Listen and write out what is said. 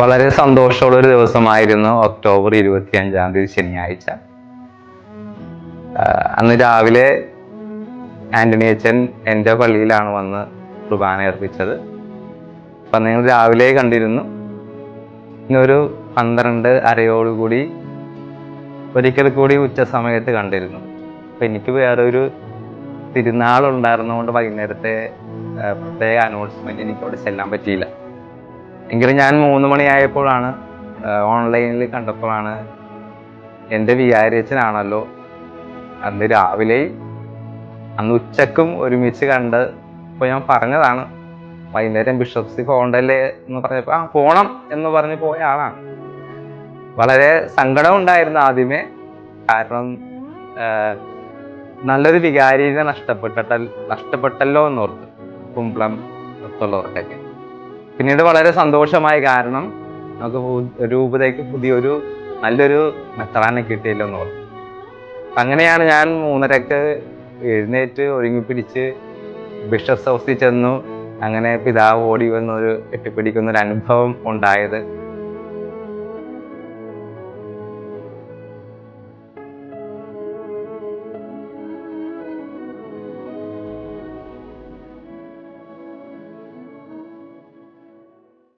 വളരെ സന്തോഷമുള്ള ഒരു ദിവസമായിരുന്നു ഒക്ടോബർ ഇരുപത്തി അഞ്ചാം തീയതി ശനിയാഴ്ച. അന്ന് രാവിലെ ആന്റണി അച്ഛൻ എന്റെ പള്ളിയിലാണ് വന്ന് കുർബാന അർപ്പിച്ചത്. അപ്പം നിങ്ങൾ രാവിലെ കണ്ടിരുന്നു. ഇന്നൊരു പന്ത്രണ്ട് അരയോടുകൂടി ഒരിക്കൽ കൂടി ഉച്ച സമയത്ത് കണ്ടിരുന്നു. അപ്പം എനിക്ക് വേറൊരു തിരുനാൾ ഉണ്ടായിരുന്നതുകൊണ്ട് വൈകുന്നേരത്തെ പ്രത്യേക അനൗൺസ്മെന്റ് എനിക്ക് അവിടെ ചെല്ലാൻ പറ്റിയില്ല. എങ്കിലും ഞാൻ മൂന്ന് മണിയായപ്പോഴാണ് ഓൺലൈനിൽ കണ്ടപ്പോഴാണ് എന്റെ വികാരിയച്ഛനാണല്ലോ അന്ന് രാവിലെ അന്ന് ഉച്ചക്കും ഒരുമിച്ച് കണ്ട് ഇപ്പോൾ ഞാൻ പറഞ്ഞതാണ് വൈകുന്നേരം ബിഷപ്സി പോകണ്ടല്ലേ എന്ന് പറഞ്ഞപ്പോൾ ആ പോണം എന്ന് പറഞ്ഞ് പോയ ആളാണ്. വളരെ സങ്കടം ഉണ്ടായിരുന്നു ആദ്യമേ കാരണം നല്ലൊരു വികാരീത നഷ്ടപ്പെട്ട നഷ്ടപ്പെട്ടല്ലോ എന്നോർത്ത് കുമ്പളം ഒത്തുള്ളവർക്കൊക്കെ പിന്നീട് വളരെ സന്തോഷമായി കാരണം നമുക്ക് രൂപതയ്ക്ക് പുതിയൊരു നല്ലൊരു മെത്രാനെ കിട്ടിയല്ലോ എന്ന് ഓർത്തു അങ്ങനെയാണ് ഞാൻ മൂന്നരക്ക് എഴുന്നേറ്റ് ഒരുങ്ങി പിടിച്ച് ബിഷപ്സ് ഹൗസിൽ ചെന്നു. അങ്ങനെ പിതാവ് ഓടി വന്നൊരു കെട്ടിപ്പിടിക്കുന്ന ഒരു അനുഭവം ഉണ്ടായത്.